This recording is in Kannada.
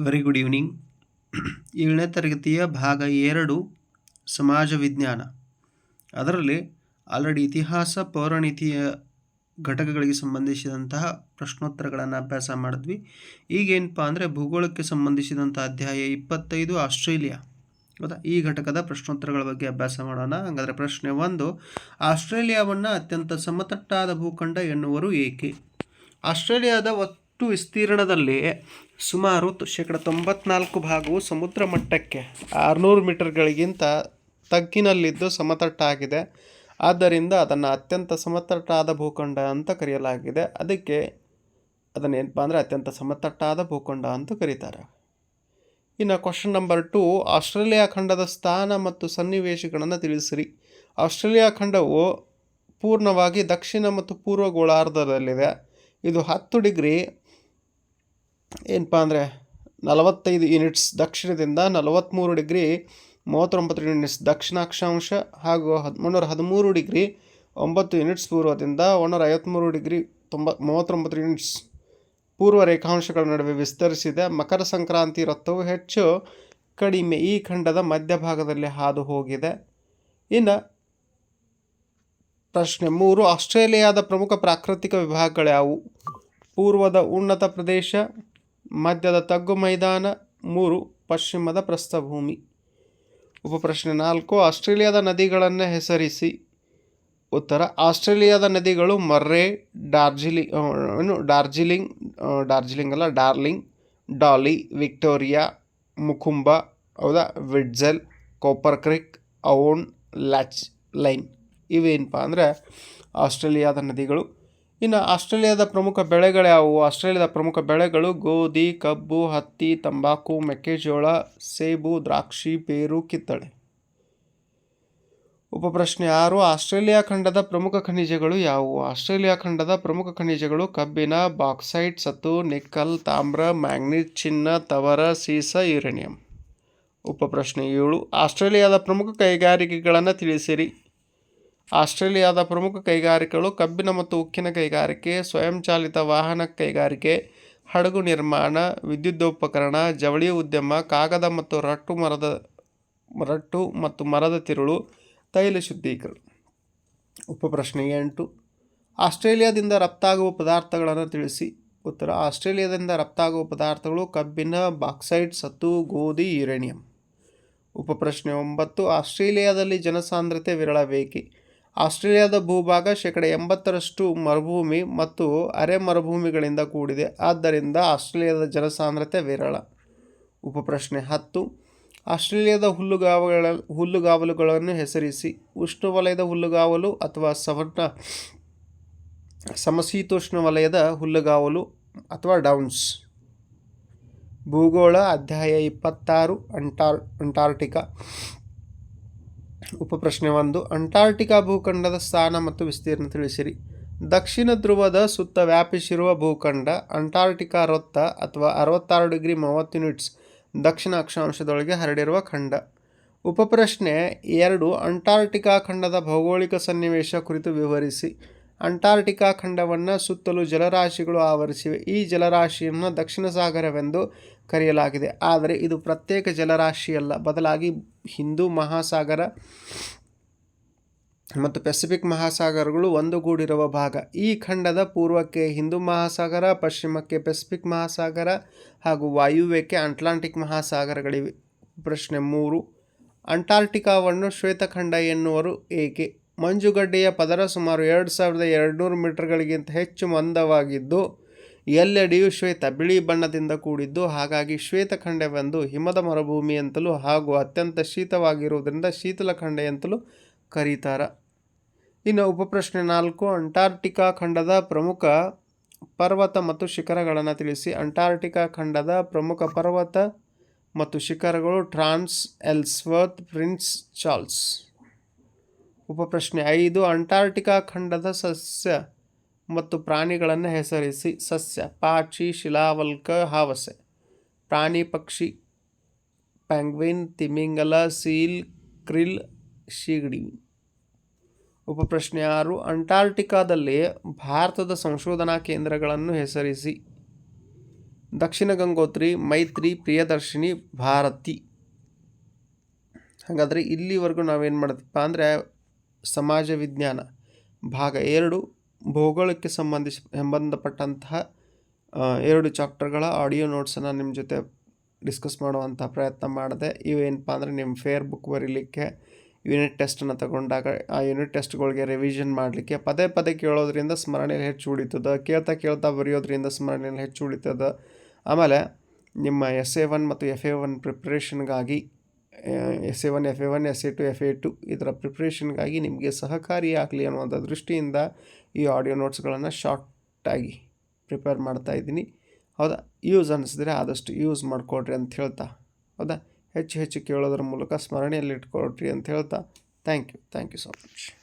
ವೆರಿ ಗುಡ್ ಈವ್ನಿಂಗ್ ಏಳನೇ ತರಗತಿಯ ಭಾಗ ಎರಡು, ಸಮಾಜ ವಿಜ್ಞಾನ. ಅದರಲ್ಲಿ ಆಲ್ರೆಡಿ ಇತಿಹಾಸ, ಪೌರಾಣಿತಿಯ ಘಟಕಗಳಿಗೆ ಸಂಬಂಧಿಸಿದಂತಹ ಪ್ರಶ್ನೋತ್ತರಗಳನ್ನು ಅಭ್ಯಾಸ ಮಾಡಿದ್ವಿ. ಈಗೇನಪ್ಪ ಅಂದರೆ ಭೂಗೋಳಕ್ಕೆ ಸಂಬಂಧಿಸಿದಂಥ ಅಧ್ಯಾಯ ಇಪ್ಪತ್ತೈದು, ಆಸ್ಟ್ರೇಲಿಯಾ. ಹೌದಾ? ಈ ಘಟಕದ ಪ್ರಶ್ನೋತ್ತರಗಳ ಬಗ್ಗೆ ಅಭ್ಯಾಸ ಮಾಡೋಣ. ಹಾಗಾದರೆ ಪ್ರಶ್ನೆ ಒಂದು, ಆಸ್ಟ್ರೇಲಿಯಾವನ್ನು ಅತ್ಯಂತ ಸಮತಟ್ಟಾದ ಭೂಖಂಡ ಎನ್ನುವರು ಏಕೆ? ಆಸ್ಟ್ರೇಲಿಯಾದ ಒಟ್ಟು ವಿಸ್ತೀರ್ಣದಲ್ಲಿ ಸುಮಾರು ಶೇಕಡ ತೊಂಬತ್ನಾಲ್ಕು ಭಾಗವು ಸಮುದ್ರ ಮಟ್ಟಕ್ಕೆ ಆರುನೂರು ಮೀಟರ್ಗಳಿಗಿಂತ ತಗ್ಗಿನಲ್ಲಿದ್ದು ಸಮತಟ್ಟಾಗಿದೆ. ಆದ್ದರಿಂದ ಅದನ್ನು ಅತ್ಯಂತ ಸಮತಟ್ಟಾದ ಭೂಖಂಡ ಅಂತ ಕರೆಯಲಾಗಿದೆ. ಅದಕ್ಕೆ ಅದನ್ನೇನಪ್ಪ ಅಂದರೆ ಅತ್ಯಂತ ಸಮತಟ್ಟಾದ ಭೂಖಂಡ ಅಂತ ಕರೀತಾರೆ. ಇನ್ನು ಕ್ವಶನ್ ನಂಬರ್ ಟು ಆಸ್ಟ್ರೇಲಿಯಾ ಖಂಡದ ಸ್ಥಾನ ಮತ್ತು ಸನ್ನಿವೇಶಗಳನ್ನು ತಿಳಿಸಿರಿ. ಆಸ್ಟ್ರೇಲಿಯಾ ಖಂಡವು ಪೂರ್ಣವಾಗಿ ದಕ್ಷಿಣ ಮತ್ತು ಪೂರ್ವ ಗೋಳಾರ್ಧದಲ್ಲಿದೆ. ಇದು ಹತ್ತು ಡಿಗ್ರಿ ಏನಪ್ಪ ಅಂದರೆ ನಲವತ್ತೈದು ಯೂನಿಟ್ಸ್ ದಕ್ಷಿಣದಿಂದ ನಲವತ್ತ್ಮೂರು ಡಿಗ್ರಿ ಮೂವತ್ತೊಂಬತ್ತು ಯೂನಿಟ್ಸ್ ದಕ್ಷಿಣ ಅಕ್ಷಾಂಶ ಹಾಗೂ ಹದ್, ಮುನ್ನೂರ ಹದಿಮೂರು ಡಿಗ್ರಿ ಒಂಬತ್ತು ಯೂನಿಟ್ಸ್ ಪೂರ್ವದಿಂದ ಒಂದೂರ ಐವತ್ತ್ಮೂರು ಡಿಗ್ರಿ ತೊಂಬ, ಮೂವತ್ತೊಂಬತ್ತು ಯೂನಿಟ್ಸ್ ಪೂರ್ವ ರೇಖಾಂಶಗಳ ನಡುವೆ ವಿಸ್ತರಿಸಿದೆ. ಮಕರ ಸಂಕ್ರಾಂತಿ ರಥವು ಹೆಚ್ಚು ಕಡಿಮೆ ಈ ಖಂಡದ ಮಧ್ಯಭಾಗದಲ್ಲಿ ಹಾದು ಹೋಗಿದೆ ಇನ್ನು ಪ್ರಶ್ನೆ ಮೂರು, ಆಸ್ಟ್ರೇಲಿಯಾದ ಪ್ರಮುಖ ಪ್ರಾಕೃತಿಕ ವಿಭಾಗಗಳ್ಯಾವು ಪೂರ್ವದ ಉನ್ನತ ಪ್ರದೇಶ ಮಧ್ಯದ ತಗ್ಗು ಮೈದಾನ, ಮೂರು ಪಶ್ಚಿಮದ ಪ್ರಸ್ಥಭೂಮಿ. ಉಪಪ್ರಶ್ನೆ ನಾಲ್ಕು, ಆಸ್ಟ್ರೇಲಿಯಾದ ನದಿಗಳನ್ನು ಹೆಸರಿಸಿ. ಉತ್ತರ, ಆಸ್ಟ್ರೇಲಿಯಾದ ನದಿಗಳು ಮರ್ರೆ ಡಾರ್ಜಿಲಿಂಗ್ ಏನು ಡಾರ್ಜಿಲಿಂಗ್ ಡಾರ್ಜಿಲಿಂಗ್ ಅಲ್ಲ, ಡಾರ್ಲಿಂಗ್, ಡಾಲಿ, ವಿಕ್ಟೋರಿಯಾ, ಮುಕುಂಬ, ಹೌದಾ, ವಿಡ್ಜೆಲ್, Cooper Creek, Avon, Lachlan. ಇವೇನಪ್ಪ ಅಂದರೆ ಆಸ್ಟ್ರೇಲಿಯಾದ ನದಿಗಳು. ಇನ್ನು ಆಸ್ಟ್ರೇಲಿಯಾದ ಪ್ರಮುಖ ಬೆಳೆಗಳು ಯಾವುವು? ಆಸ್ಟ್ರೇಲಿಯಾದ ಪ್ರಮುಖ ಬೆಳೆಗಳು ಗೋಧಿ, ಕಬ್ಬು, ಹತ್ತಿ, ತಂಬಾಕು, ಮೆಕ್ಕೆಜೋಳ, ಸೇಬು, ದ್ರಾಕ್ಷಿ ಬೇರು ಕಿತ್ತಳೆ. ಉಪಪ್ರಶ್ನೆ ಆರು, ಆಸ್ಟ್ರೇಲಿಯಾ ಖಂಡದ ಪ್ರಮುಖ ಖನಿಜಗಳು ಯಾವುವು? ಆಸ್ಟ್ರೇಲಿಯಾ ಖಂಡದ ಪ್ರಮುಖ ಖನಿಜಗಳು ಕಬ್ಬಿನ, ಬಾಕ್ಸೈಟ್ ಸತು ನಿಕ್ಕಲ್, ತಾಮ್ರ, ಮ್ಯಾಂಗ್ನೀಸ್, ಚಿನ್ನ, ತವರ, ಸೀಸ, ಯುರೇನಿಯಂ. ಉಪಪ್ರಶ್ನೆ ಏಳು, ಆಸ್ಟ್ರೇಲಿಯಾದ ಪ್ರಮುಖ ಕೈಗಾರಿಕೆಗಳನ್ನು ತಿಳಿಸಿರಿ. ಆಸ್ಟ್ರೇಲಿಯಾದ ಪ್ರಮುಖ ಕೈಗಾರಿಕೆಗಳು ಕಬ್ಬಿನ ಮತ್ತು ಉಕ್ಕಿನ ಕೈಗಾರಿಕೆ, ಸ್ವಯಂಚಾಲಿತ ವಾಹನ ಕೈಗಾರಿಕೆ, ಹಡಗು ನಿರ್ಮಾಣ, ವಿದ್ಯುದೋಪಕರಣ, ಜವಳಿ ಉದ್ಯಮ, ಕಾಗದ ಮತ್ತು ರಟ್ಟು ಮರದ, ರಟ್ಟು ಮತ್ತು ಮರದ ತಿರುಳು, ತೈಲ ಶುದ್ಧೀಕರಣ. ಉಪಪ್ರಶ್ನೆ ಎಂಟು. ಆಸ್ಟ್ರೇಲಿಯಾದಿಂದ ರಫ್ತಾಗುವ ಪದಾರ್ಥಗಳನ್ನು ತಿಳಿಸಿ. ಉತ್ತರ, ಆಸ್ಟ್ರೇಲಿಯಾದಿಂದ ರಫ್ತಾಗುವ ಪದಾರ್ಥಗಳು ಕಬ್ಬಿನ, ಬಾಕ್ಸೈಟ್, ಸತ್ತು, ಗೋಧಿ, ಯುರೇನಿಯಂ. ಉಪಪ್ರಶ್ನೆ ಒಂಬತ್ತು. ಆಸ್ಟ್ರೇಲಿಯಾದಲ್ಲಿ ಜನಸಾಂದ್ರತೆ ವಿರಳಬೇಕೆ ಆಸ್ಟ್ರೇಲಿಯಾದ ಭೂಭಾಗ ಶೇಕಡ ಎಂಬತ್ತರಷ್ಟು ಮರುಭೂಮಿ ಮತ್ತು ಅರೆ ಮರುಭೂಮಿಗಳಿಂದ ಕೂಡಿದೆ. ಆದ್ದರಿಂದ ಆಸ್ಟ್ರೇಲಿಯಾದ ಜನಸಾಂದ್ರತೆ ವಿರಳ. ಉಪಪ್ರಶ್ನೆ ಹತ್ತು. ಆಸ್ಟ್ರೇಲಿಯಾದ ಹುಲ್ಲುಗಾವಲು ಹುಲ್ಲುಗಾವಲುಗಳನ್ನು ಹೆಸರಿಸಿ. ಉಷ್ಣವಲಯದ ಹುಲ್ಲುಗಾವಲು ಅಥವಾ ಸವರ್ಣ, ಸಮಶೀತೋಷ್ಣ ವಲಯದ ಹುಲ್ಲುಗಾವಲು ಅಥವಾ ಡೌನ್ಸ್. ಭೂಗೋಳ ಅಧ್ಯಾಯ ಇಪ್ಪತ್ತಾರು, ಅಂಟಾರ್ ಅಂಟಾರ್ಟಿಕಾ ಉಪಪ್ರಶ್ನೆ ಒಂದು. ಅಂಟಾರ್ಟಿಕಾ ಭೂಖಂಡದ ಸ್ಥಾನ ಮತ್ತು ವಿಸ್ತೀರ್ಣ ತಿಳಿಸಿರಿ. ದಕ್ಷಿಣ ಧ್ರುವದ ಸುತ್ತ ವ್ಯಾಪಿಸಿರುವ ಭೂಖಂಡ, ಅಂಟಾರ್ಟಿಕಾ ರೊತ್ತ ಅಥವಾ ಅರವತ್ತಾರು ಡಿಗ್ರಿ ಮೂವತ್ತು ಯೂನಿಟ್ಸ್ ದಕ್ಷಿಣ ಅಕ್ಷಾಂಶದೊಳಗೆ ಹರಡಿರುವ ಖಂಡ. ಉಪಪ್ರಶ್ನೆ ಎರಡು, ಅಂಟಾರ್ಟಿಕಾ ಖಂಡದ ಭೌಗೋಳಿಕ ಸನ್ನಿವೇಶ ಕುರಿತು ವಿವರಿಸಿ. ಅಂಟಾರ್ಟಿಕಾ ಖಂಡವನ್ನು ಸುತ್ತಲೂ ಜಲರಾಶಿಗಳು ಆವರಿಸಿವೆ. ಈ ಜಲರಾಶಿಯನ್ನು ದಕ್ಷಿಣ ಸಾಗರವೆಂದು ಕರೆಯಲಾಗಿದೆ. ಆದರೆ ಇದು ಪ್ರತ್ಯೇಕ ಜಲರಾಶಿಯಲ್ಲ. ಬದಲಾಗಿ ಹಿಂದೂ ಮಹಾಸಾಗರ ಮತ್ತು ಪೆಸಿಫಿಕ್ ಮಹಾಸಾಗರಗಳು ಒಂದುಗೂಡಿರುವ ಭಾಗ. ಈ ಖಂಡದ ಪೂರ್ವಕ್ಕೆ ಹಿಂದೂ ಮಹಾಸಾಗರ, ಪಶ್ಚಿಮಕ್ಕೆ ಪೆಸಿಫಿಕ್ ಮಹಾಸಾಗರ ಹಾಗೂ ವಾಯುವ್ಯಕ್ಕೆ ಅಟ್ಲಾಂಟಿಕ್ ಮಹಾಸಾಗರಗಳಿವೆ. ಪ್ರಶ್ನೆ ಮೂರು. ಅಂಟಾರ್ಟಿಕಾವನ್ನು ಶ್ವೇತಖಂಡ ಎನ್ನುವರು ಏಕೆ? ಮಂಜುಗಡ್ಡೆಯ ಪದರ ಸುಮಾರು ಎರಡು ಸಾವಿರದ ಎರಡುನೂರು ಮೀಟರ್ಗಳಿಗಿಂತ ಹೆಚ್ಚು ಮಂದವಾಗಿದ್ದು, ಎಲ್ಲೆಡೆಯೂ ಶ್ವೇತ, ಬಿಳಿ ಬಣ್ಣದಿಂದ ಕೂಡಿದ್ದು. ಹಾಗಾಗಿ ಶ್ವೇತಖಂಡವೆಂದು ಹಿಮದ ಮರುಭೂಮಿ ಅಂತಲೂ ಹಾಗೂ ಅತ್ಯಂತ ಶೀತವಾಗಿರುವುದರಿಂದ ಶೀತಲಖಂಡ ಅಂತಲೂ ಕರೀತಾರೆ. ಇನ್ನು ಉಪಪ್ರಶ್ನೆ ನಾಲ್ಕು ಅಂಟಾರ್ಟಿಕಾ ಖಂಡದ ಪ್ರಮುಖ ಪರ್ವತ ಮತ್ತು ಶಿಖರಗಳನ್ನು ತಿಳಿಸಿ. ಅಂಟಾರ್ಟಿಕಾ ಖಂಡದ ಪ್ರಮುಖ ಪರ್ವತ ಮತ್ತು ಶಿಖರಗಳು ಟ್ರಾನ್ಸ್ ಎಲ್ಸ್ವರ್ತ್, ಪ್ರಿನ್ಸ್ ಚಾರ್ಲ್ಸ್. ಉಪಪ್ರಶ್ನೆ ಐದು, ಅಂಟಾರ್ಟಿಕಾ ಖಂಡದ ಸಸ್ಯ ಮತ್ತು ಪ್ರಾಣಿಗಳನ್ನು ಹೆಸರಿಸಿ ಸಸ್ಯ, ಪಾಚಿ, ಶಿಲಾವಲ್ಕ, ಹಾವಸೆ. ಪ್ರಾಣಿ, ಪಕ್ಷಿ ಪ್ಯಾಂಗ್ವಿನ್ ತಿಮಿಂಗಲ, ಸೀಲ್, ಕ್ರಿಲ್, ಶೀಗಡಿ. ಉಪಪ್ರಶ್ನೆ ಆರು, ಅಂಟಾರ್ಟಿಕಾದಲ್ಲಿ ಭಾರತದ ಸಂಶೋಧನಾ ಕೇಂದ್ರಗಳನ್ನು ಹೆಸರಿಸಿ. ದಕ್ಷಿಣ ಗಂಗೋತ್ರಿ, ಮೈತ್ರಿ, ಪ್ರಿಯದರ್ಶಿನಿ, ಭಾರತಿ. ಹಾಗಾದರೆ ಇಲ್ಲಿವರೆಗೂ ನಾವೇನು ಮಾಡಿದ್ವಿಪ್ಪ ಅಂದರೆ ಸಮಾಜ ವಿಜ್ಞಾನ ಭಾಗ ಎರಡು, ಭೌಗೋಳಕ್ಕೆ ಸಂಬಂಧಿಸಿ, ಸಂಬಂಧಪಟ್ಟಂತಹ ಎರಡು ಚಾಪ್ಟರ್ಗಳ ಆಡಿಯೋ ನೋಟ್ಸನ್ನು ನಿಮ್ಮ ಜೊತೆ ಡಿಸ್ಕಸ್ ಮಾಡುವಂಥ ಪ್ರಯತ್ನ ಮಾಡಿದೆ. ಇವೇನಪ್ಪ ಅಂದರೆ ನಿಮ್ಮ ಫೇರ್ ಬುಕ್ ಬರೀಲಿಕ್ಕೆ, ಯೂನಿಟ್ ಟೆಸ್ಟನ್ನು ತಗೊಂಡಾಗ ಆ ಯೂನಿಟ್ ಟೆಸ್ಟ್ಗಳಿಗೆ ರಿವಿಷನ್ ಮಾಡಲಿಕ್ಕೆ, ಪದೇ ಪದೇ ಕೇಳೋದ್ರಿಂದ ಸ್ಮರಣೆಯಲ್ಲಿ ಹೆಚ್ಚು ಉಳಿತದ, ಕೇಳ್ತಾ ಕೇಳ್ತಾ ಬರೆಯೋದ್ರಿಂದ ಸ್ಮರಣೆಯಲ್ಲಿ ಹೆಚ್ಚು ಉಳಿತದ. ಆಮೇಲೆ, ನಿಮ್ಮ ಎಸ್ ಎ ಒನ್ ಮತ್ತು F A one ಪ್ರಿಪ್ರೇಷನ್ಗಾಗಿ S A one, F A one, S A two, F A two ಇದರ ಪ್ರಿಪ್ರೇಷನ್ಗಾಗಿ ನಿಮಗೆ ಸಹಕಾರಿಯಾಗಲಿ ಅನ್ನುವಂಥ ದೃಷ್ಟಿಯಿಂದ ಈ ಆಡಿಯೋ ನೋಟ್ಸ್ಗಳನ್ನು ಶಾರ್ಟಾಗಿ ಪ್ರಿಪೇರ್ ಮಾಡ್ತಾ ಇದ್ದೀನಿ. ಹೌದಾ? ಯೂಸ್ ಅನ್ನಿಸಿದ್ರೆ ಆದಷ್ಟು ಯೂಸ್ ಮಾಡಿಕೊಡ್ರಿ ಅಂತ ಹೇಳ್ತಾ. ಹೌದಾ? ಹೆಚ್ಚು ಹೆಚ್ಚು ಕೇಳೋದ್ರ ಮೂಲಕ ಸ್ಮರಣೆಯಲ್ಲಿ ಇಟ್ಕೊಳ್ರಿ ಅಂತ ಹೇಳ್ತಾ. Thank you thank you so much